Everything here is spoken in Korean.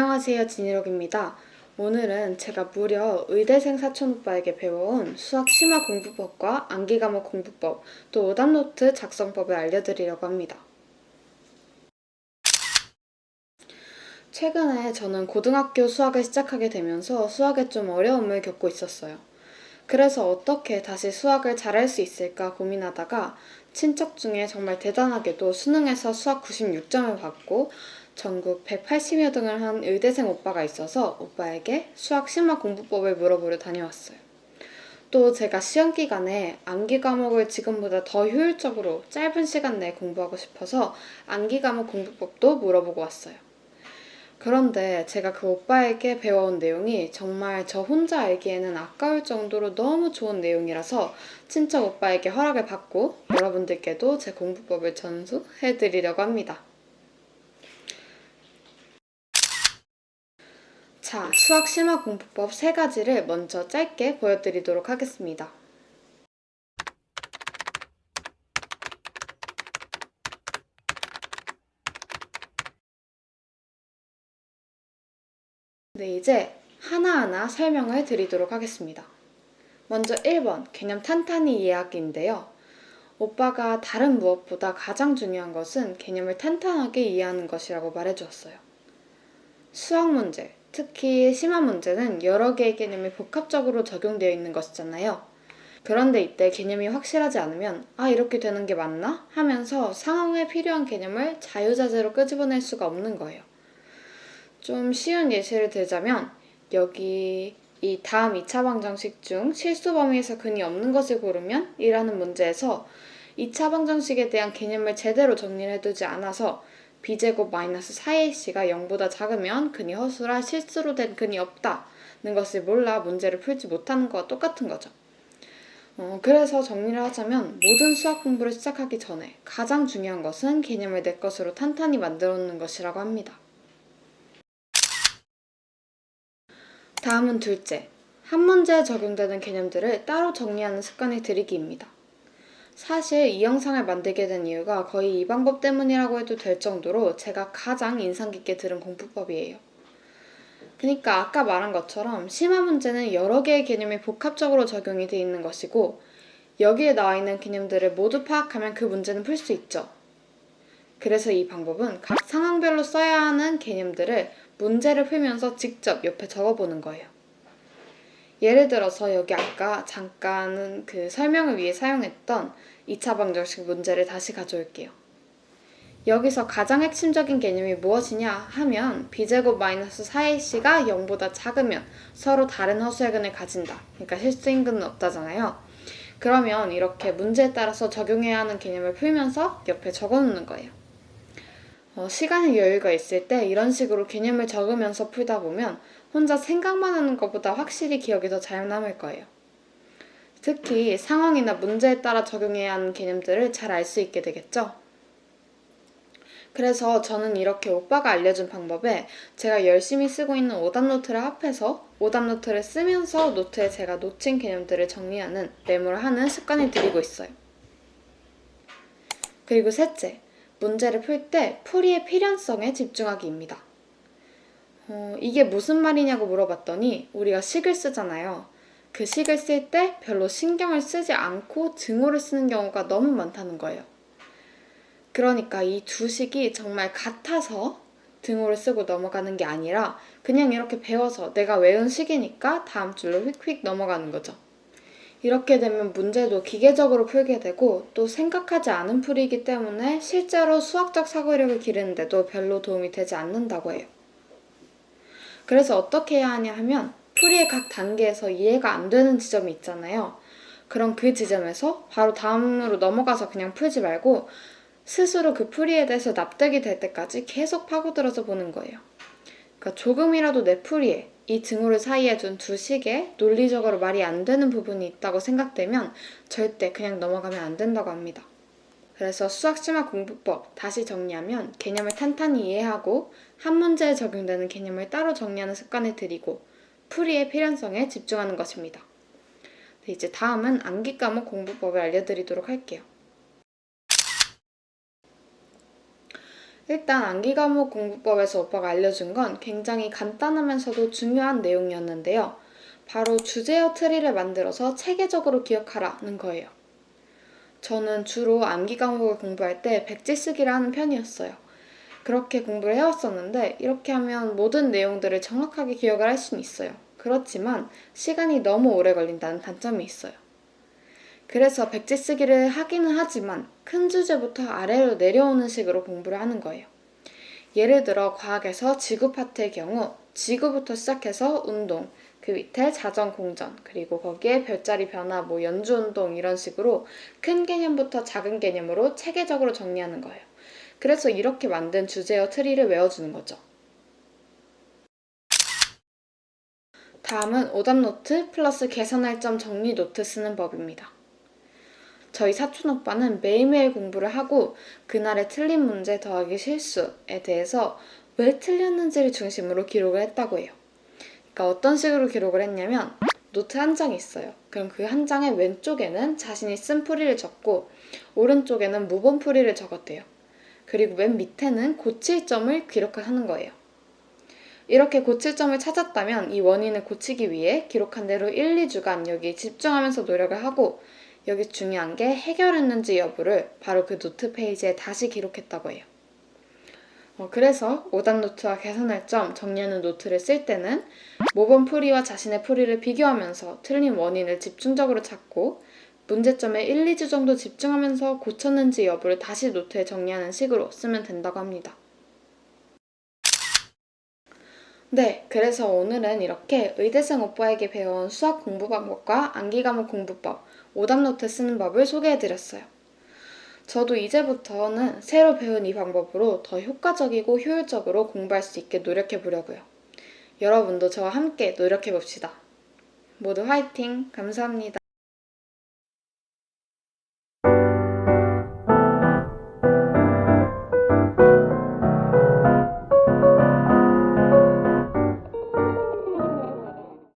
안녕하세요. 진희록입니다. 오늘은 제가 무려 의대생 사촌 오빠에게 배워온 수학 심화 공부법과 암기 과목 공부법, 또 오답노트 작성법을 알려드리려고 합니다. 최근에 저는 고등학교 수학을 시작하게 되면서 수학에 좀 어려움을 겪고 있었어요. 그래서 어떻게 다시 수학을 잘할 수 있을까 고민하다가 친척 중에 정말 대단하게도 수능에서 수학 96점을 받고 전국 180여 등을 한 의대생 오빠가 있어서 오빠에게 수학 심화 공부법을 물어보러 다녀왔어요. 또 제가 시험 기간에 암기 과목을 지금보다 더 효율적으로 짧은 시간 내에 공부하고 싶어서 암기 과목 공부법도 물어보고 왔어요. 그런데 제가 그 오빠에게 배워온 내용이 정말 저 혼자 알기에는 아까울 정도로 너무 좋은 내용이라서 친척 오빠에게 허락을 받고 여러분들께도 제 공부법을 전수해 드리려고 합니다. 자, 수학 심화 공부법 세 가지를 먼저 짧게 보여드리도록 하겠습니다. 네, 이제 하나하나 설명을 드리도록 하겠습니다. 먼저 1번, 개념 탄탄히 이해하기인데요. 오빠가 다른 무엇보다 가장 중요한 것은 개념을 탄탄하게 이해하는 것이라고 말해주었어요. 수학 문제, 특히 심화 문제는 여러 개의 개념이 복합적으로 적용되어 있는 것이잖아요. 그런데 이때 개념이 확실하지 않으면 아 이렇게 되는 게 맞나 하면서 상황에 필요한 개념을 자유자재로 끄집어낼 수가 없는 거예요. 좀 쉬운 예시를 들자면 여기 이 다음 2차 방정식 중 실수 범위에서 근이 없는 것을 고르면 이라는 문제에서 2차 방정식에 대한 개념을 제대로 정리를 해두지 않아서 b제곱 마이너스 4ac가 0보다 작으면 근이 허수라 실수로 된 근이 없다는 것을 몰라 문제를 풀지 못하는 것과 똑같은 거죠. 어, 그래서 정리를 하자면 모든 수학 공부를 시작하기 전에 가장 중요한 것은 개념을 내 것으로 탄탄히 만들어 놓는 것이라고 합니다. 다음은 둘째, 한 문제에 적용되는 개념들을 따로 정리하는 습관을 들이기입니다. 사실 이 영상을 만들게 된 이유가 거의 이 방법 때문이라고 해도 될 정도로 제가 가장 인상 깊게 들은 공부법이에요. 그러니까 아까 말한 것처럼 심화 문제는 여러 개의 개념이 복합적으로 적용이 돼 있는 것이고 여기에 나와 있는 개념들을 모두 파악하면 그 문제는 풀 수 있죠. 그래서 이 방법은 각 상황별로 써야 하는 개념들을 문제를 풀면서 직접 옆에 적어보는 거예요. 예를 들어서 여기 아까 잠깐 그 설명을 위해 사용했던 2차 방정식 문제를 다시 가져올게요. 여기서 가장 핵심적인 개념이 무엇이냐 하면 b제곱 마이너스 4ac가 0보다 작으면 서로 다른 허수의 근을 가진다. 그러니까 실수인 근은 없다잖아요. 그러면 이렇게 문제에 따라서 적용해야 하는 개념을 풀면서 옆에 적어놓는 거예요. 어, 시간의 여유가 있을 때 이런 식으로 개념을 적으면서 풀다 보면 혼자 생각만 하는 것보다 확실히 기억이 더잘 남을 거예요. 특히 상황이나 문제에 따라 적용해야 하는 개념들을 잘 알 수 있게 되겠죠? 그래서 저는 이렇게 오빠가 알려준 방법에 제가 열심히 쓰고 있는 오답노트를 합해서 오답노트를 쓰면서 노트에 제가 놓친 개념들을 정리하는 메모를 하는 습관을 들이고 있어요. 그리고 셋째, 문제를 풀 때 풀이의 필연성에 집중하기입니다. 어, 이게 무슨 말이냐고 물어봤더니 우리가 식을 쓰잖아요. 그 식을 쓸 때 별로 신경을 쓰지 않고 증오를 쓰는 경우가 너무 많다는 거예요. 그러니까 이 두 식이 정말 같아서 등호를 쓰고 넘어가는 게 아니라 그냥 이렇게 배워서 내가 외운 식이니까 다음 줄로 휙휙 넘어가는 거죠. 이렇게 되면 문제도 기계적으로 풀게 되고 또 생각하지 않은 풀이기 때문에 실제로 수학적 사고력을 기르는데도 별로 도움이 되지 않는다고 해요. 그래서 어떻게 해야 하냐 하면 풀이의 각 단계에서 이해가 안 되는 지점이 있잖아요. 그럼 그 지점에서 바로 다음으로 넘어가서 그냥 풀지 말고 스스로 그 풀이에 대해서 납득이 될 때까지 계속 파고들어서 보는 거예요. 그러니까 조금이라도 내 풀이에 이 증오를 사이에 둔 두 식에 논리적으로 말이 안 되는 부분이 있다고 생각되면 절대 그냥 넘어가면 안 된다고 합니다. 그래서 수학심화 공부법 다시 정리하면 개념을 탄탄히 이해하고 한 문제에 적용되는 개념을 따로 정리하는 습관을 들이고 풀이의 필연성에 집중하는 것입니다. 네, 이제 다음은 암기 과목 공부법을 알려드리도록 할게요. 일단 암기 과목 공부법에서 오빠가 알려준 건 굉장히 간단하면서도 중요한 내용이었는데요. 바로 주제어 트리를 만들어서 체계적으로 기억하라는 거예요. 저는 주로 암기 과목을 공부할 때 백지 쓰기를 하는 편이었어요. 그렇게 공부를 해왔었는데 이렇게 하면 모든 내용들을 정확하게 기억을 할 수는 있어요. 그렇지만 시간이 너무 오래 걸린다는 단점이 있어요. 그래서 백지 쓰기를 하기는 하지만 큰 주제부터 아래로 내려오는 식으로 공부를 하는 거예요. 예를 들어 과학에서 지구 파트의 경우 지구부터 시작해서 운동, 그 밑에 자전 공전, 그리고 거기에 별자리 변화, 뭐 연주 운동 이런 식으로 큰 개념부터 작은 개념으로 체계적으로 정리하는 거예요. 그래서 이렇게 만든 주제어 트리를 외워주는 거죠. 다음은 오답 노트 플러스 계산할 점 정리 노트 쓰는 법입니다. 저희 사촌 오빠는 매일매일 공부를 하고 그날의 틀린 문제 더하기 실수에 대해서 왜 틀렸는지를 중심으로 기록을 했다고 해요. 그러니까 어떤 식으로 기록을 했냐면 노트 한 장이 있어요. 그럼 그 한 장의 왼쪽에는 자신이 쓴 풀이를 적고 오른쪽에는 무본 풀이를 적었대요. 그리고 맨 밑에는 고칠 점을 기록을 하는 거예요. 이렇게 고칠 점을 찾았다면 이 원인을 고치기 위해 기록한 대로 1, 2주간 여기 집중하면서 노력을 하고 여기 중요한 게 해결했는지 여부를 바로 그 노트 페이지에 다시 기록했다고 해요. 어, 그래서 오답 노트와 계산할 점 정리하는 노트를 쓸 때는 모범 풀이와 자신의 풀이를 비교하면서 틀린 원인을 집중적으로 찾고 문제점에 1, 2주 정도 집중하면서 고쳤는지 여부를 다시 노트에 정리하는 식으로 쓰면 된다고 합니다. 네, 그래서 오늘은 이렇게 의대생 오빠에게 배운 수학 공부 방법과 암기 과목 공부법, 오답 노트 쓰는 법을 소개해드렸어요. 저도 이제부터는 새로 배운 이 방법으로 더 효과적이고 효율적으로 공부할 수 있게 노력해 보려고요. 여러분도 저와 함께 노력해 봅시다. 모두 화이팅! 감사합니다.